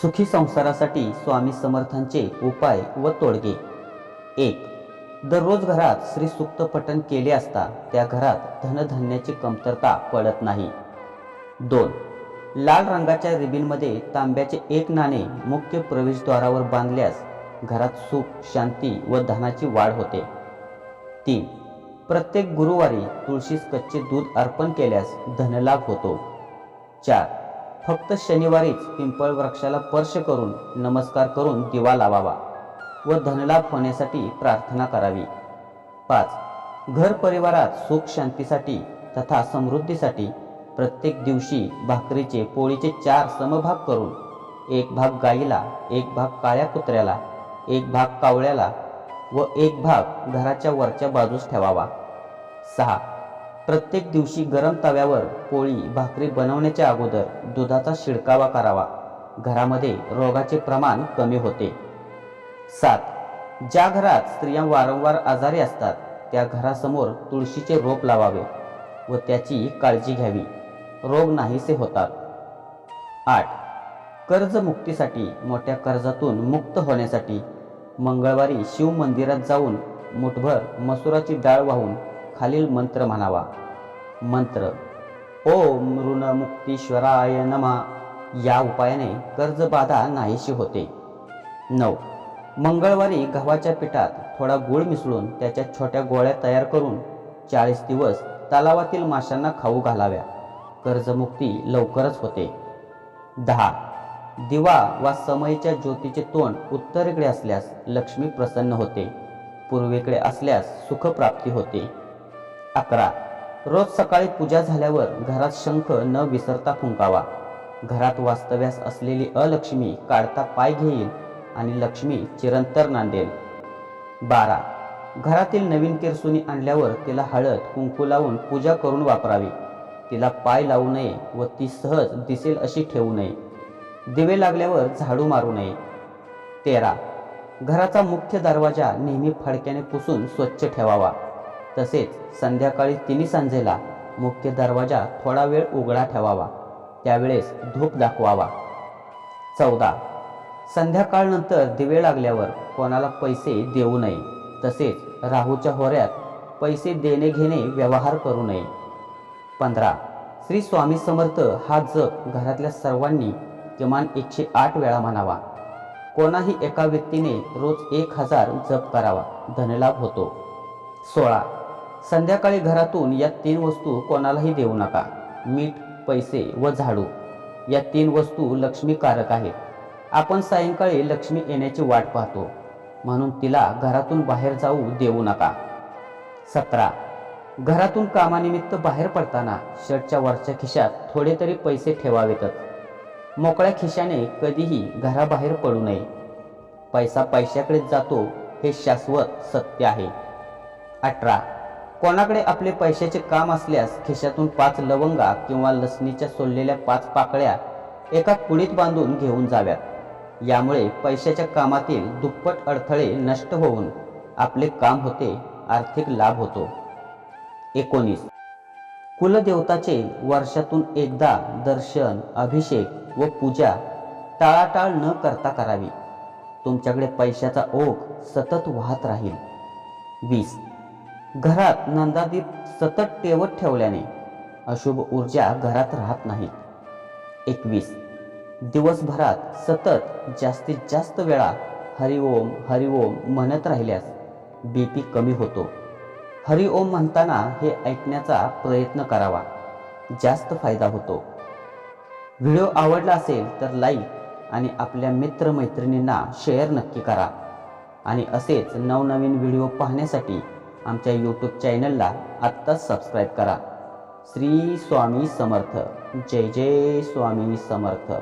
सुखी संसारासाठी स्वामी समर्थांचे उपाय व तोडगे. एक दररोज घरात श्री सुक्त पठण केले असता त्या घरात धनधान्याची कमतरता पडत नाही. दोन लाल रंगाच्या रिबिनमध्ये तांब्याचे एक नाणे मुख्य प्रवेशद्वारावर बांधल्यास घरात सुख शांती व धनाची वाढ होते. तीन प्रत्येक गुरुवारी तुळशीस कच्चे दूध अर्पण केल्यास धनलाभ होतो. चार फक्त शनिवारीच पिंपळ वृक्षाला स्पर्श करून नमस्कार करून दिवा लावावा व धनलाभ होण्यासाठी प्रार्थना करावी. पाच. घर परिवारात सुख शांतीसाठी तथा समृद्धीसाठी प्रत्येक दिवशी भाकरीचे पोळीचे चार समभाग करून एक भाग गाईला एक भाग काळ्या कुत्र्याला एक भाग कावळ्याला व एक भाग घराच्या वरच्या बाजूस ठेवावा. सहा. प्रत्येक दिवशी गरम तव्यावर पोळी भाकरी बनवण्याच्या अगोदर दुधाचा शिडकावा करावा. घरामध्ये रोगाचे प्रमाण कमी होते. सात. ज्या घरात स्त्रिया वारंवार आजारी असतात त्या घरासमोर तुळशीचे रोप लावावे व त्याची काळजी घ्यावी. रोग नाहीसे होतात. आठ. कर्जमुक्तीसाठी मोठ्या कर्जातून मुक्त होण्यासाठी मंगळवारी शिव मंदिरात जाऊन मुठभर मसुराची डाळ वाहून खालील मंत्र म्हणावा. मंत्र ओम ऋणमुक्तीश्वराय नमा. या उपायाने कर्जबाधा नाहीशी होते. नऊ मंगळवारी गव्हाच्या पिठात थोडा गुळ मिसळून त्याच्या छोट्या गोळ्या तयार करून चाळीस दिवस तलावातील माशांना खाऊ घालाव्या. कर्जमुक्ती लवकरच होते. दहा दिवा वा समयीच्या ज्योतीचे तोंड उत्तरेकडे असल्यास लक्ष्मी प्रसन्न होते. पूर्वेकडे असल्यास सुखप्राप्ती होते. अकरा. रोज सकाळी पूजा झाल्यावर घरात शंख न विसरता फुंकावा. घरात वास्तव्यास असलेली अलक्ष्मी काढता पाय घेईल आणि लक्ष्मी चिरंतर नांदेल बारा. घरातील नवीन किरसुनी आणल्यावर तिला हळद कुंकू लावून पूजा करून वापरावी. तिला पाय लावू नये व ती सहज दिसेल अशी ठेवू नये. दिवे लागल्यावर झाडू मारू नये. तेरा. घराचा मुख्य दरवाजा नेहमी फडक्याने पुसून स्वच्छ ठेवावा. तसेच संध्याकाळी तिन्ही सांजेला मुख्य दरवाजा थोडा वेळ उघडा ठेवावा. त्यावेळेस धूप दाखवावा. चौदा. संध्याकाळनंतर दिवे लागल्यावर कोणाला पैसे देऊ नये. तसेच राहूच्या होऱ्यात पैसे देणे घेणे व्यवहार करू नये. पंधरा. श्री स्वामी समर्थ हा जप घरातल्या सर्वांनी किमान एकशे आठ वेळा म्हणावा. कोणाही एका व्यक्तीने रोज एक हजार जप करावा. धनलाभ होतो. सोळा. संध्याकाळी घरातून या तीन वस्तू कोणालाही देऊ नका. मीठ पैसे व झाडू. या तीन वस्तू लक्ष्मीकारक आहेत. आपण सायंकाळी लक्ष्मी येण्याची वाट पाहतो. म्हणून तिला घरातून बाहेर जाऊ देऊ नका. सतरा. घरातून कामानिमित्त बाहेर पडताना शर्टच्या वरच्या खिशात थोडे तरी पैसे ठेवावेतच. मोकळ्या खिशाने कधीही घराबाहेर पडू नये. पैसा पैशाकडेच जातो हे शाश्वत सत्य आहे. अठरा. कोणाकडे आपले पैशाचे काम असल्यास खिशातून पाच लवंगा किंवा लसणीच्या सोललेल्या पाच पाकळ्या एका कुडीत बांधून घेऊन जाव्यात. यामुळे पैशाच्या कामातील दुप्पट अडथळे नष्ट होऊन आपले काम होते आर्थिक लाभ होतो. एकोणीस. कुलदेवताचे वर्षातून एकदा दर्शन अभिषेक व पूजा टाळाटाळ न करता करावी. तुमच्याकडे पैशाचा ओघ सतत वाहत राहील. वीस. घरात नंदादीप सतत टेवत ठेवल्याने अशुभ ऊर्जा घरात राहत नाहीत. एकवीस. दिवसभरात सतत जास्तीत जास्त वेळा हरिओम हरिओम म्हणत राहिल्यास बी पी कमी होतो. हरिओम म्हणताना हे ऐकण्याचा प्रयत्न करावा. जास्त फायदा होतो. व्हिडिओ आवडला असेल तर लाईक आणि आपल्या मित्रमैत्रिणींना शेअर नक्की करा. आणि असेच नवनवीन व्हिडिओ पाहण्यासाठी आमच्या यूट्यूब चॅनलला आत्ताच सबस्क्राईब करा. श्री स्वामी समर्थ. जय जय स्वामी समर्थ.